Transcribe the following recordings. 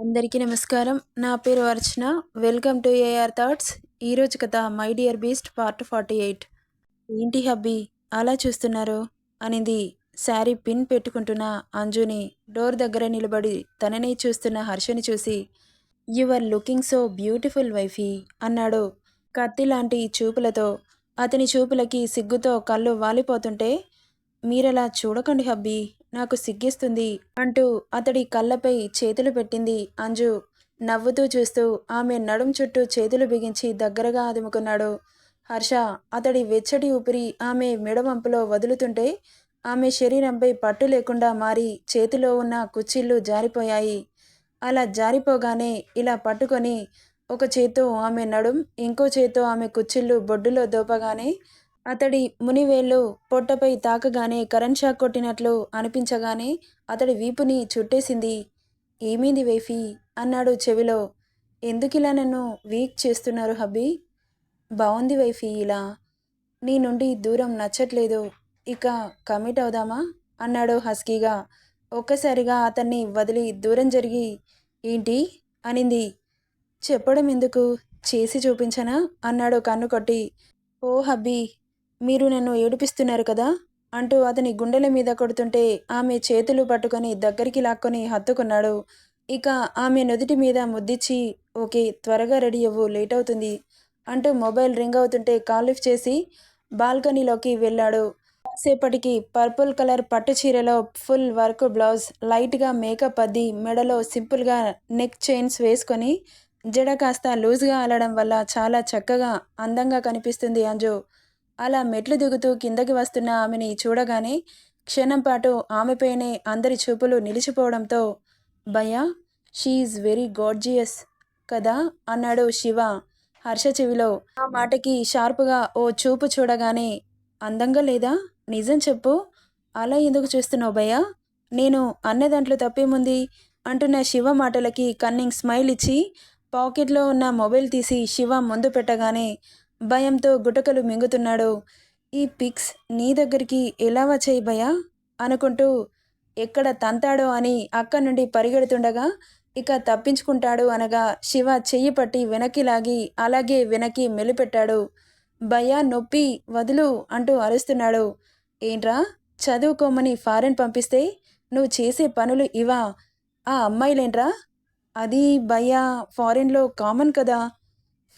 అందరికీ నమస్కారం. నా పేరు Archana. Welcome to AR thoughts. ఈరోజు కథ my dear beast part forty eight. ఏంటి హబ్బీ? అలా చూస్తున్నారు? అనేది శారీ పిన్ పెట్టుకుంటున్న అంజుని. డోర్ దగ్గర నిలబడి తననే చూస్తున్న హర్షని చూసి you are looking so beautiful wifey అన్నాడు. కత్తి లాంటి చూపులతో అతని చూపులకి సిగ్గుతో కళ్ళు వాలిపోతుంటే మీరలా చూడకండి హబ్బీ. నాకు సిగ్గిస్తుంది అంటూ అతడి కళ్ళపై చేతులు పెట్టింది అంజు. నవ్వుతూ చూస్తూ ఆమె నడుం చుట్టూ చేతులు బిగించి దగ్గరగా అదుముకున్నాడు. హర్ష అతడి వెచ్చటి ఊపిరి ఆమె మెడవంపులో వదులుతుంటే ఆమె శరీరంపై పట్టు లేకుండా మారి చేతిలో ఉన్న కుచ్చిళ్ళు జారిపోయాయి. అలా జారిపోగానే ఇలా పట్టుకొని ఒక చేత్తో ఆమె నడుం ఇంకో చేత్తో ఆమె కుచ్చిళ్ళు బొడ్డులో దోపగానే అతడి మునివేళ్ళు పొట్టపై తాకగానే కరెంట్ షాక్ కొట్టినట్లు అనిపించగానే అతడి వీపుని చుట్టేసింది. ఏమైంది వైఫీ? అన్నాడు చెవిలో. ఎందుకిలా నన్ను వీక్ చేస్తున్నారు హబ్బీ? బాగుంది వైఫీ ఇలా. నీ నుండి దూరం నచ్చట్లేదు. ఇక కమిట్ అవుదామా? అన్నాడు హస్కీగా. ఒక్కసారిగా అతన్ని వదిలి దూరం జరిగి ఏంటి? అనింది. చెప్పడం ఎందుకు చేసి చూపించనా? అన్నాడు కన్ను కొట్టి ఓ హబ్బీ మీరు నన్ను ఏడిపిస్తున్నారు కదా? అంటూ అతని గుండెల మీద కొడుతుంటే ఆమె చేతులు పట్టుకొని దగ్గరికి లాక్కొని హత్తుకున్నాడు. ఇక ఆమె నుదుటి మీద ముద్దిచ్చి ఓకే త్వరగా రెడీ అవ్వు లేట్ అవుతుంది అంటూ మొబైల్ రింగ్ అవుతుంటే కాల్ లిఫ్ట్ చేసి బాల్కనీలోకి వెళ్ళాడు. సేపటికి పర్పుల్ కలర్ పట్టు చీరలో ఫుల్ వర్క్ బ్లౌజ్ లైట్గా మేకప్ అద్ది మెడలో సింపుల్గా నెక్ చైన్స్ వేసుకొని జడ కాస్త లూజ్గా అలడం వల్ల చాలా చక్కగా అందంగా కనిపిస్తుంది అంజు. అలా మెట్లు దిగుతూ కిందకి వస్తున్న ఆమెని చూడగానే క్షణం పాటు ఆమెపైనే అందరి చూపులు నిలిచిపోవడంతో భయ్యా షీఈ్ వెరీ గాడ్జియస్ కదా అన్నాడు శివ హర్ష చెవిలో. ఆ మాటకి షార్పుగా ఓ చూపు చూడగానే అందంగా లేదా? నిజం చెప్పు. అలా ఎందుకు చూస్తున్నావు భయ్యా? నేను అన్నదంట్లు తప్పేముంది అంటున్న శివ మాటలకి కన్నింగ్ స్మైల్ ఇచ్చి పాకెట్లో ఉన్న మొబైల్ తీసి శివ ముందు పెట్టగానే భయంతో గుటకలు మింగుతున్నాడు. ఈ పిక్స్ నీ దగ్గరికి ఎలా వచ్చాయి భయా అనుకుంటూ ఎక్కడ తంతాడో అని అక్కడి నుండి పరిగెడుతుండగా ఇక తప్పించుకుంటాడు అనగా శివ చెయ్యి పట్టి వెనక్కి లాగి అలాగే వెనక్కి మెలిపెట్టాడు. భయా నొప్పి వదులు అంటూ అరుస్తున్నాడు. ఏంట్రా? చదువుకోమని ఫారెన్ పంపిస్తే నువ్వు చేసే పనులు ఇవా? ఆ అమ్మాయిలేంట్రా? అది భయ్యా ఫారెన్లో కామన్ కదా.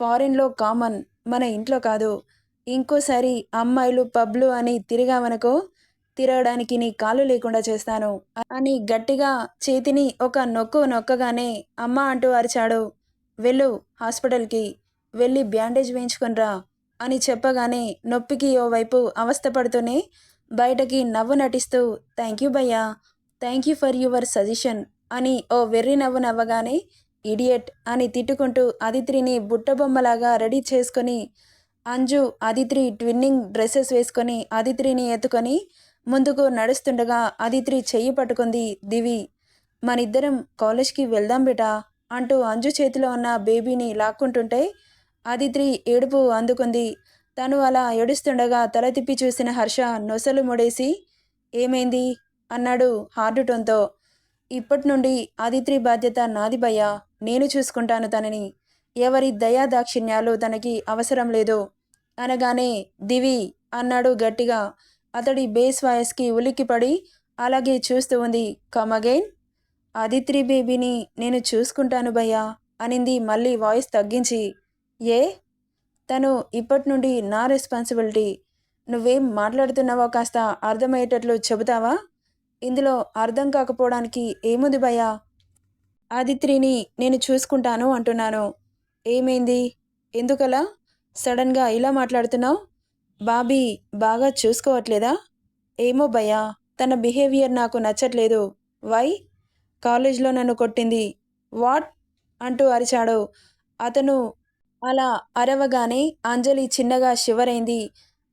ఫారెన్లో కామన్. మన ఇంట్లో కాదు. ఇంకోసారి అమ్మాయిలు పబ్లు అని తిరిగామనుకో తిరగడానికి నీ కాలు లేకుండా చేస్తాను అని గట్టిగా చేతిని ఒక నొక్కు నొక్కగానే అమ్మ అంటూ అరిచాడు. వెళ్ళు హాస్పిటల్కి వెళ్ళి బ్యాండేజ్ వేయించుకునిరా అని చెప్పగానే నొప్పికి ఓవైపు అవస్థపడుతూనే బయటకి నవ్వు నటిస్తూ థ్యాంక్ యూ భయ్యా thank you for your suggestion అని ఓ వెర్రి నవ్వు నవ్వగానే ఇడియట్ అని తిట్టుకుంటూ అదిత్రిని బుట్టబొమ్మలాగా రెడీ చేసుకొని అంజు అదిత్రి ట్విన్నింగ్ డ్రెస్సెస్ వేసుకొని అదిత్రిని ఎత్తుకొని ముందుకు నడుస్తుండగా అదిత్రి చెయ్యి పట్టుకుంది దివి మనిద్దరం కాలేజ్కి వెళ్దాం బేటా అంటూ అంజు చేతిలో ఉన్న బేబీని లాక్కుంటుంటే అదిత్రి ఏడుపు అందుకుంది. తను అలా ఏడుస్తుండగా తల తిప్పి చూసిన హర్ష నొసలు ముడేసి ఏమైంది? అన్నాడు హార్డుటోన్తో ఇప్పటి నుండి ఆదిత్రి బాధ్యత నాది భయ్యా నేను చూసుకుంటాను తనని. ఎవరి దయా దాక్షిణ్యాలు తనకి అవసరం లేదు. అనగానే దివి అన్నాడు గట్టిగా. అతడి బేస్ వాయస్కి ఉలిక్కిపడి అలాగే చూస్తూ ఉంది. Come again. ఆదిత్రి బేబీని నేను చూసుకుంటాను భయ్యా అనింది మళ్ళీ వాయిస్ తగ్గించి. ఏ? తను ఇప్పటి నుండి నా రెస్పాన్సిబిలిటీ. నువ్వేం మాట్లాడుతున్నావో కాస్త అర్థమయ్యేటట్లు చెబుతావా? ఇందులో అర్థం కాకపోవడానికి ఏముంది భయ్యా? ఆదిత్రిని నేను చూసుకుంటాను అంటున్నాను. ఏమైంది? ఎందుకలా? సడన్గా ఇలా మాట్లాడుతున్నావు? బాబీ బాగా చూసుకోవట్లేదా? ఏమో భయ్యా తన బిహేవియర్ నాకు నచ్చట్లేదు. వై? కాలేజ్లో నన్ను కొట్టింది. వాట్? అంటూ అరిచాడు. అతను అలా అరవగానే అంజలి చిన్నగా షివరైంది.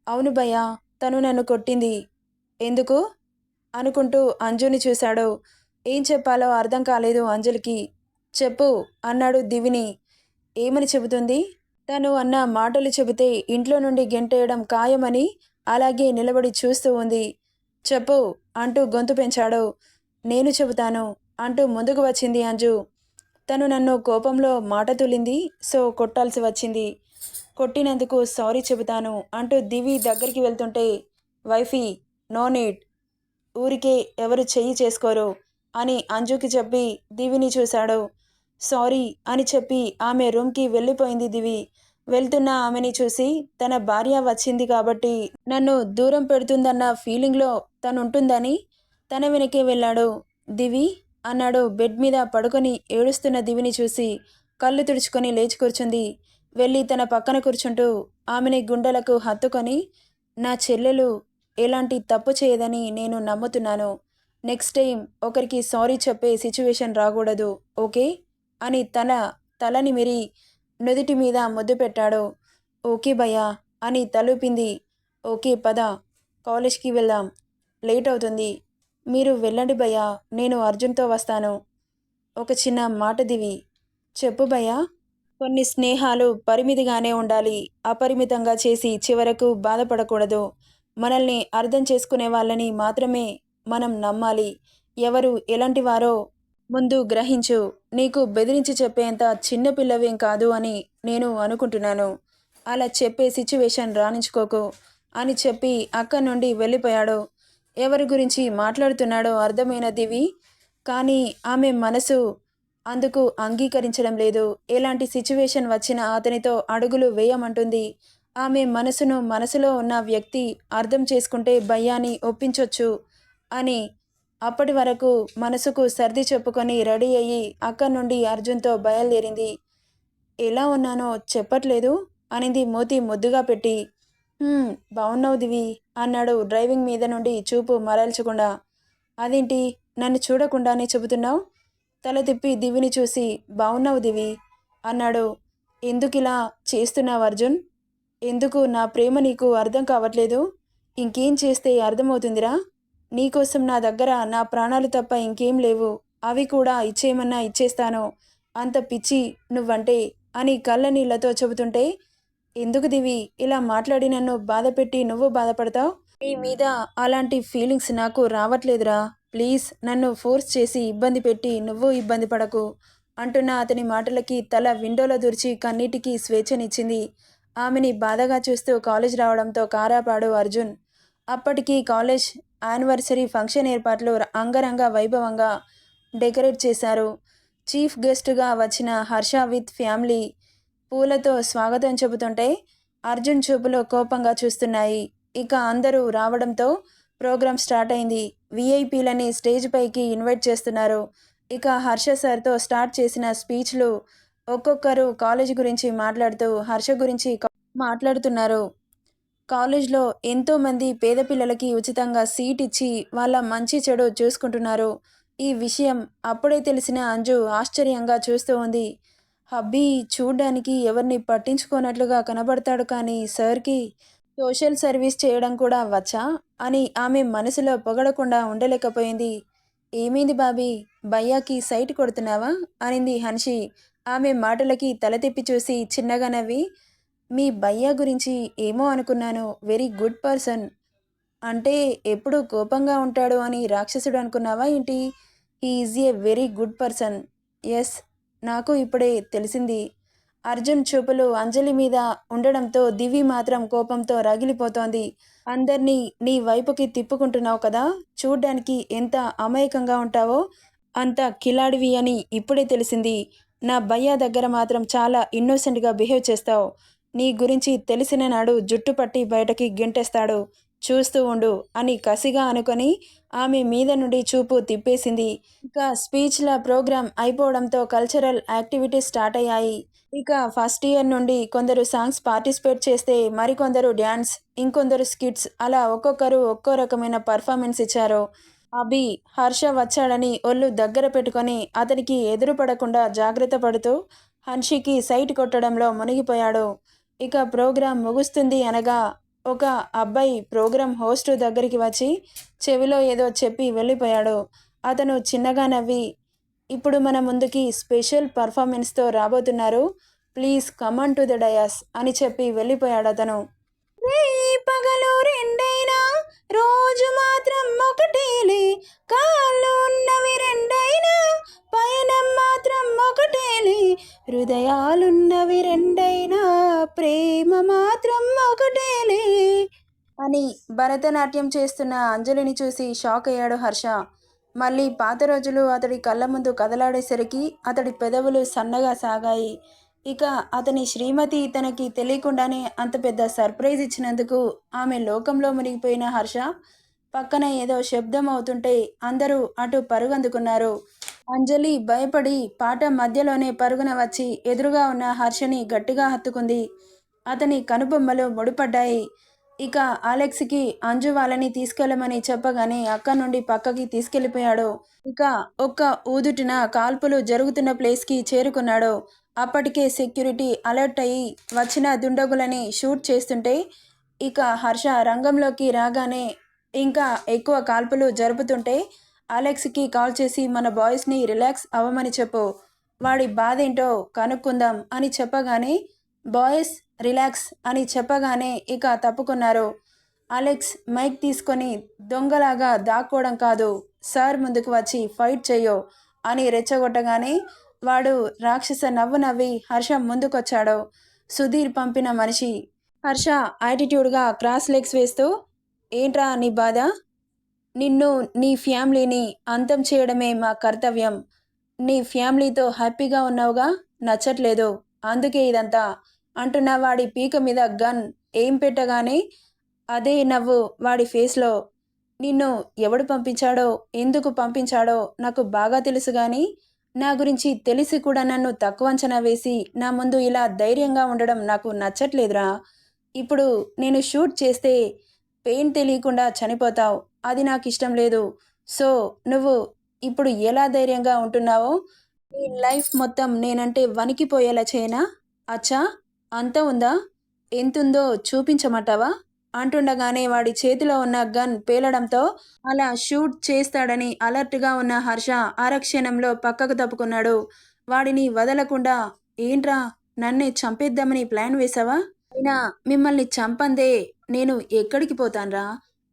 అవును భయ్యా తను నన్ను కొట్టింది. ఎందుకు? అనుకుంటూ అంజుని చూశాడు. ఏం చెప్పాలో అర్థం కాలేదు అంజలికి. చెప్పు అన్నాడు దివిని. ఏమని చెబుతుంది? తను అన్న మాటలు చెబితే ఇంట్లో నుండి గెంటేయడం ఖాయమని అలాగే నిలబడి చూస్తూ ఉంది. చెప్పు అంటూ గొంతు పెంచాడు. నేను చెబుతాను అంటూ ముందుకు వచ్చింది అంజు. తను నన్ను కోపంలో మాట తులింది సో కొట్టాల్సి వచ్చింది. కొట్టినందుకు సారీ చెబుతాను అంటూ దివి దగ్గరికి వెళ్తుంటే వైఫీ నో నీడ్. ఊరికే ఎవరు చెయ్యి చేసుకోరు అని అంజుకి చెప్పి దివిని చూశాడు. సారీ అని చెప్పి ఆమె రూమ్కి వెళ్ళిపోయింది దివి. వెళ్తున్న ఆమెని చూసి తన భార్య వచ్చింది కాబట్టి నన్ను దూరం పెడుతుందన్న ఫీలింగ్లో తను ఉంటుందని తన వెనకే వెళ్ళాడు. దివి అన్నాడు బెడ్ మీద పడుకొని ఏడుస్తున్న దివిని చూసి కళ్ళు తుడుచుకొని లేచి కూర్చుంది. వెళ్ళి తన పక్కన కూర్చుంటూ ఆమెని గుండెలకు హత్తుకొని నా చెల్లెలు ఎలాంటి తప్పు చేయదని నేను నమ్ముతున్నాను. నెక్స్ట్ టైం ఒకరికి సారీ చెప్పే సిచ్యువేషన్ రాకూడదు ఓకే? అని తన తలని మిరి నుదుటి మీద ముద్దు పెట్టాడు. ఓకే భయ్యా అని తలుపింది. ఓకే పద కాలేజ్కి వెళ్దాం. లేట్ అవుతుంది. మీరు వెళ్ళండి భయ్యా నేను అర్జున్తో వస్తాను. ఒక చిన్న మాట దివి. చెప్పు భయ్యా. కొన్ని స్నేహాలు పరిమితిగానే ఉండాలి అపరిమితంగా చేసి చివరకు బాధపడకూడదు. మనల్ని అర్థం చేసుకునే వాళ్ళని మాత్రమే మనం నమ్మాలి. ఎవరు ఎలాంటి వారో ముందు గ్రహించు. నీకు బెదిరించి చెప్పేంత చిన్న పిల్లవేం కాదు అని నేను అనుకుంటున్నాను. అలా చెప్పే సిచ్యువేషన్ రాణించుకోకు అని చెప్పి అక్కడి నుండి వెళ్ళిపోయాడు. ఎవరి గురించి మాట్లాడుతున్నాడో అర్థమైన దివి. కానీ ఆమె మనసు అందుకు అంగీకరించడం లేదు. ఎలాంటి సిచ్యువేషన్ వచ్చినా అతనితో అడుగులు వేయమంటుంది. ఆమె మనసును మనసులో ఉన్న వ్యక్తి అర్థం చేసుకుంటే భయాన్ని ఒప్పించొచ్చు అని అప్పటి వరకు మనసుకు సర్ది చెప్పుకొని రెడీ అయ్యి అక్కడి నుండి అర్జున్తో బయలుదేరింది. ఎలా ఉన్నానో చెప్పట్లేదు? అనింది మోతి ముద్దుగా పెట్టి. బాగున్నావు దివి అన్నాడు డ్రైవింగ్ మీద నుండి చూపు మరల్చకుండా. అదేంటి? నన్ను చూడకుండానే చెబుతున్నావు? తల తిప్పి దివిని చూసి బాగున్నావు దివి అన్నాడు. ఎందుకిలా చేస్తున్నావు అర్జున్? ఎందుకు నా ప్రేమ నీకు అర్థం కావట్లేదు? ఇంకేం చేస్తే అర్థమవుతుందిరా? నీకోసం నా దగ్గర నా ప్రాణాలు తప్ప ఇంకేం లేవు. అవి కూడా ఇచ్చేయమన్నా ఇచ్చేస్తాను. అంత పిచ్చి నువ్వంటే అని కళ్ళ నీళ్ళతో చెబుతుంటే ఎందుకు దివి ఇలా మాట్లాడి నన్ను బాధపెట్టి నువ్వు బాధపడతావు? నీ మీద అలాంటి ఫీలింగ్స్ నాకు రావట్లేదురా. ప్లీజ్ నన్ను ఫోర్స్ చేసి ఇబ్బంది పెట్టి నువ్వు ఇబ్బంది పడకు. అంటున్న అతని మాటలకి తల విండోలో దూర్చి కన్నీటికి స్వేచ్ఛనిచ్చింది. ఆమెని బాధగా చూస్తూ కాలేజ్ రావడంతో కారాపాడు అర్జున్. అప్పటికి కాలేజ్ యానివర్సరీ ఫంక్షన్ ఏర్పాట్లు అంగరంగ వైభవంగా డెకరేట్ చేశారు. చీఫ్ గెస్ట్గా వచ్చిన హర్ష విత్ ఫ్యామిలీ పూలతో స్వాగతం చెబుతుంటే అర్జున్ చూపులో కోపంగా చూస్తున్నాయి. ఇక అందరూ రావడంతో ప్రోగ్రాం స్టార్ట్ అయింది. విఐపీలని స్టేజ్ పైకి ఇన్వైట్ చేస్తున్నారు. ఇక హర్ష సార్తో స్టార్ట్ చేసిన స్పీచ్లు ఒక్కొక్కరు కాలేజ్ గురించి మాట్లాడుతూ హర్ష గురించి మాట్లాడుతున్నారు. కాలేజ్లో ఎంతోమంది పేద పిల్లలకి ఉచితంగా సీట్ ఇచ్చి వాళ్ళ మంచి చెడు చూసుకుంటున్నారు. ఈ విషయం అప్పుడే తెలిసిన అంజు ఆశ్చర్యంగా చూస్తూ ఉంది. హబ్బీ చూడ్డానికి ఎవరిని పట్టించుకోనట్లుగా కనబడతాడు కానీ సార్కి సోషల్ సర్వీస్ చేయడం కూడా వచ్చా? అని ఆమె మనసులో పొగడకుండా ఉండలేకపోయింది. ఏమైంది బాబీ? భయ్యాకి సైట్ కొడుతున్నావా? అనింది హన్షి. ఆమె మాటలకి తల తిప్పి చూసి చిన్నగా నవ్వి మీ భయ్య గురించి ఏమో అనుకున్నాను. Very good person. అంటే ఎప్పుడు కోపంగా ఉంటాడు అని రాక్షసుడు అనుకున్నావా ఏంటి? He is a very good person. Yes నాకు ఇప్పుడే తెలిసింది. అర్జున్ చూపులు అంజలి మీద ఉండడంతో దివి మాత్రం కోపంతో రగిలిపోతోంది. అందర్నీ నీ వైపుకి తిప్పుకుంటున్నావు కదా? చూడ్డానికి ఎంత అమాయకంగా ఉంటావో అంత కిలాడివి అని ఇప్పుడే తెలిసింది. నా భయ్యా దగ్గర మాత్రం చాలా ఇన్నోసెంట్గా బిహేవ్ చేస్తావు. నీ గురించి తెలిసిన నాడు జుట్టు పట్టి బయటకి గెంటేస్తాడు. చూస్తూ ఉండు అని కసిగా అనుకొని ఆమె మీద నుండి చూపు తిప్పేసింది. ఇక స్పీచ్ల ప్రోగ్రాం అయిపోవడంతో కల్చరల్ యాక్టివిటీస్ స్టార్ట్ అయ్యాయి. ఇక ఫస్ట్ ఇయర్ నుండి కొందరు సాంగ్స్ పార్టిసిపేట్ చేస్తే మరికొందరు డ్యాన్స్ ఇంకొందరు స్కిట్స్ అలా ఒక్కొక్కరు ఒక్కో రకమైన పర్ఫార్మెన్స్ ఇచ్చారు. అభి హర్ష వచ్చాడని ఒళ్ళు దగ్గర పెట్టుకొని అతనికి ఎదురు పడకుండా జాగ్రత్త పడుతూ హన్షికి సైట్ కొట్టడంలో మునిగిపోయాడు. ఇక ప్రోగ్రాం ముగుస్తుంది అనగా ఒక అబ్బాయి ప్రోగ్రాం హోస్ట్ దగ్గరికి వచ్చి చెవిలో ఏదో చెప్పి వెళ్ళిపోయాడు. అతను చిన్నగా నవ్వి ఇప్పుడు మన ముందుకి స్పెషల్ పర్ఫార్మెన్స్తో రాబోతున్నారు. Please come on to the dais అని చెప్పి వెళ్ళిపోయాడు అతను. రేయి పగలు రెండే రోజు మాత్రం ఒకటేలే కాళ్ళు ఉన్నవి రెండైనా పయనం మాత్రం ఒకటేలే హృదయాలున్నవి రెండైనా ప్రేమ మాత్రం ఒకటేలే అని భరతనాట్యం చేస్తున్న అంజలిని చూసి షాక్ అయ్యాడు హర్ష. మళ్ళీ పాత రోజులు అతడి కళ్ళ ముందు కదలాడేసరికి అతడి పెదవులు సన్నగా సాగాయి. ఇక అతని శ్రీమతి తనకి తెలియకుండానే అంత పెద్ద సర్ప్రైజ్ ఇచ్చినందుకు ఆమె లోకంలో మునిగిపోయిన హర్ష పక్కన ఏదో శబ్దం అవుతుంటే అందరూ అటు పరుగందుకున్నారు. అంజలి భయపడి పాట మధ్యలోనే పరుగున వచ్చి ఎదురుగా ఉన్న హర్షని గట్టిగా హత్తుకుంది. అతని కనుబొమ్మలు ముడిపడ్డాయి. ఇక అలెక్స్కి అంజు వాళ్ళని తీసుకెళ్ళమని చెప్పగానే అక్క నుండి పక్కకి తీసుకెళ్ళిపోయాడు. ఇక ఒక్క ఊదుటిన కాల్పులు జరుగుతున్న ప్లేస్కి చేరుకున్నాడు. అప్పటికే సెక్యూరిటీ అలర్ట్ అయ్యి వచ్చిన దుండగులని షూట్ చేస్తుంటే ఇక హర్ష రంగంలోకి రాగానే ఇంకా ఎక్కువ కాల్పులు జరుపుతుంటే అలెక్స్కి కాల్ చేసి మన బాయ్స్ని రిలాక్స్ అవ్వమని చెప్పు. వాడి బాధ ఏంటో కనుక్కుందాం అని చెప్పగానే బాయ్స్ రిలాక్స్ అని చెప్పగానే ఇక తప్పుకున్నారు. అలెక్స్ మైక్ తీసుకొని దొంగలాగా దాక్కోవడం కాదు సార్ ముందుకు వచ్చి ఫైట్ చేయో అని రెచ్చగొట్టగానే వాడు రాక్షస నవ్వు నవ్వి హర్ష ముందుకొచ్చాడు. సుధీర్ పంపిన మనిషి. హర్ష యాటిట్యూడ్గా క్రాస్ లెగ్స్ వేస్తూ ఏంట్రా నీ బాధ? నిన్ను నీ ఫ్యామిలీని అంతం చేయడమే మా కర్తవ్యం. నీ ఫ్యామిలీతో హ్యాపీగా ఉన్నావుగా? నచ్చట్లేదు. అందుకే ఇదంతా అంటున్న వాడి పీక మీద గన్ ఏం పెట్టగానే అదే నవ్వు వాడి ఫేస్లో. నిన్ను ఎవడు పంపించాడో ఎందుకు పంపించాడో నాకు బాగా తెలుసు కానీ నా గురించి తెలిసి కూడా నన్ను తక్కువ అంచనా వేసి నా ముందు ఇలా ధైర్యంగా ఉండడం నాకు నచ్చట్లేదురా. ఇప్పుడు నేను షూట్ చేస్తే పెయిన్ తెలియకుండా చనిపోతావు. అది నాకు ఇష్టం లేదు. సో నువ్వు ఇప్పుడు ఎలా ధైర్యంగా ఉంటున్నావో నీ లైఫ్ మొత్తం నేనంటే వణికిపోయేలా చేయనా? అచ్చా అంత ఉందా? ఎంతుందో చూపించమంటావా? అంటుండగానే వాడి చేతిలో ఉన్న గన్ పేలడంతో అలా షూట్ చేస్తాడని అలర్ట్గా ఉన్న హర్ష ఆరక్షణంలో పక్కకు తప్పుకున్నాడు. వాడిని వదలకుండా ఏంట్రా నన్నే చంపేద్దామని ప్లాన్ వేశావా? అయినా మిమ్మల్ని చంపందే నేను ఎక్కడికి పోతాన్రా?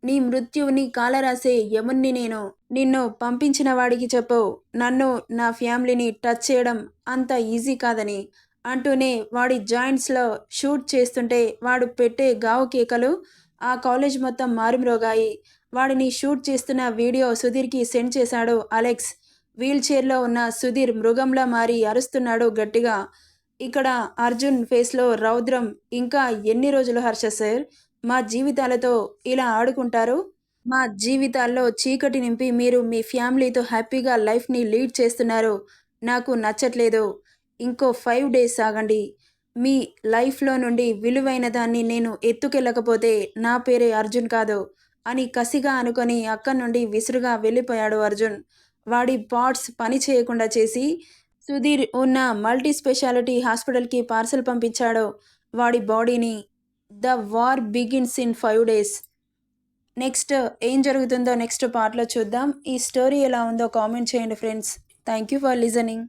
నీ మృత్యువుని కాలరాసే యముణ్ణి నేను. నిన్ను పంపించిన వాడికి చెప్పు. నన్ను నా ఫ్యామిలీని టచ్ చేయడం అంత ఈజీ కాదని. అంటూనే వాడి జాయింట్స్లో షూట్ చేస్తుంటే వాడు పెట్టే గావు కేకలు ఆ కాలేజ్ మొత్తం మారుమ్రోగాయి. వాడిని షూట్ చేస్తున్న వీడియో సుధీర్కి సెండ్ చేశాడు అలెక్స్. వీల్ చైర్లో ఉన్న సుధీర్ మృగంలా మారి అరుస్తున్నాడు గట్టిగా. ఇక్కడ అర్జున్ ఫేస్లో రౌద్రం. ఇంకా ఎన్ని రోజులు హర్ష సార్? మా జీవితాలతో ఇలా ఆడుకుంటారు? మా జీవితాల్లో చీకటి నింపి మీరు మీ ఫ్యామిలీతో హ్యాపీగా లైఫ్ని లీడ్ చేస్తున్నారు. నాకు నచ్చట్లేదు. ఇంకో ఫైవ్ డేస్ ఆగండి. మీ లైఫ్లో నుండి విలువైన దాన్ని నేను ఎత్తుకెళ్ళకపోతే నా పేరే అర్జున్ కాదు అని కసిగా అనుకొని అక్కడి నుండి విసురుగా వెళ్ళిపోయాడు అర్జున్. వాడి పార్ట్స్ పని చేయకుండా చేసి సుధీర్ ఉన్న మల్టీ స్పెషాలిటీ హాస్పిటల్కి పార్సల్ పంపించాడు. వాడి బాడీని the war begins in five days. Next ఏం జరుగుతుందో నెక్స్ట్ పార్ట్లో చూద్దాం. ఈ స్టోరీ ఎలా ఉందో కామెంట్ చేయండి friends. Thank you for listening.